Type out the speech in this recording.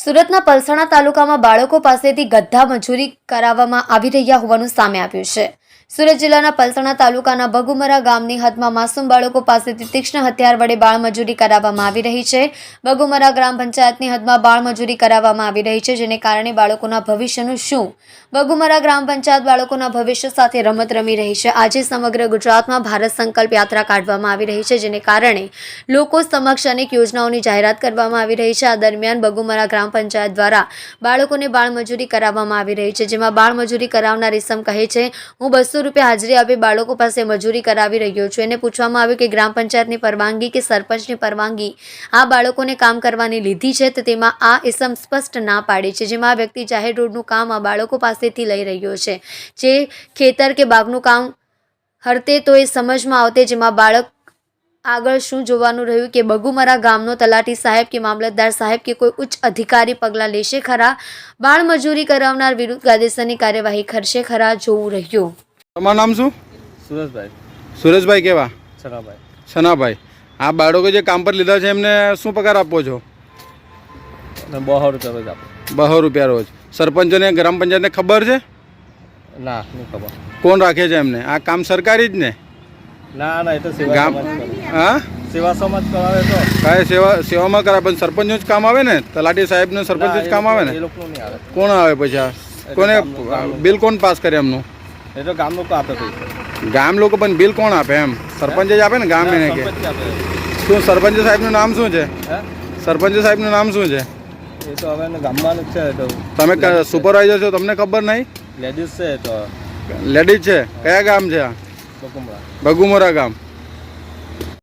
સુરતના પલસાણા તાલુકામાં બાળકો પાસેથી ગધ્ધા મજૂરી કરાવવામાં આવી રહ્યા હોવાનું સામે આવ્યું છે. સુરત જિલ્લાના પલસાણા તાલુકાના બગુમરા ગામની હદમાં માસૂમ બાળકો પાસેથી તીક્ષ્ણ હથિયાર વડે બાળમજૂરી કરાવવામાં આવી રહી છે. બગુમરા ગ્રામ પંચાયતની હદમાં બાળમજૂરી કરાવવામાં આવી રહી છે, જેને કારણે બાળકોના ભવિષ્યનું શું? બગુમરા ગ્રામ પંચાયત બાળકોના ભવિષ્ય સાથે રમત રમી રહી છે. આજે સમગ્ર ગુજરાતમાં ભારત સંકલ્પ યાત્રા કાઢવામાં આવી રહી છે, જેને કારણે લોકો સમક્ષ અનેક યોજનાઓની જાહેરાત કરવામાં આવી રહી છે. આ દરમિયાન બગુમરા ગ્રામ પંચાયત દ્વારા બાળકોને બાળમજૂરી કરાવવામાં આવી રહી છે, જેમાં બાળમજૂરી કરાવનાર ઇસમ કહે છે, હું બસો રૂપિયા હાજરી આપી બાળકો પાસે મજૂરી કરાવી રહ્યો છું. એને પૂછવામાં આવ્યું કે ગ્રામ પંચાયતની પરવાનગી કે સરપંચની પરવાનગી આ બાળકોને કામ કરવાની લીધી છે તો તેમાં આ ઇસમ સ્પષ્ટ ના પાડી છે. જેમાં આ વ્યક્તિ જાહેર રોડનું કામ આ બાળકો પાસેથી લઈ રહ્યો છે. જે ખેતર કે બાગનું કામ હરતે તો એ સમજમાં આવતે જેમાં બાળક આગળ શું જોવાનું રહ્યું કે બગુમરા ગામનો તલાટી સાહેબ કે મામલતદાર સાહેબ કે કોઈ ઉચ્ચ અધિકારી પગલાં લેશે ખરા? બાળમજૂરી કરાવનાર વિરુદ્ધ કાયદેસરની કાર્યવાહી કરશે ખરા? જોવું રહ્યું. તમારું નામ શું? સુરેશભાઈ સુરેશભાઈ કેવા? સનાભાઈ સનાભાઈ આ બાળકો જે કામ પર લીધા છે એમને શું પગાર આપો છો? બહો રૂપિયા રોજ આપો. બસો રૂપિયા રોજ. સરપંચોને ગ્રામ પંચાયતને ખબર છે? ના નહીં ખબર. કોણ રાખે છે એમને? આ કામ સરકારી જ ને? ના ના એ તો સેવા ગામ. હા? સેવા સમાજ કરાવે તો. કાંઈ સેવા સેવામાં પણ સરપંચનું જ કામ આવે ને? તલાટી સાહેબનું સરપંચ જ કામ આવે ને? કોણ આવે પછી કોને બિલ કોણ પાસ કરે એમનું? એ તો ગામ લોકો આપે ગામ લોકો પણ બિલ કોણ આપે એમ? સરપંચ જ આપે ને ગામ એને કે? શું સરપંચ સાહેબનું નામ શું છે? સરપંચ સાહેબનું નામ શું છે? એ તો હવે ગામમાં જ છે તો. તમે સુપરવાઇઝર છો. તમને ખબર નહીં? લેડીઝ છે તો. લેડીઝ છે. કયા ગામ છે આ? બગુમરા. બગુમોરા ગામ.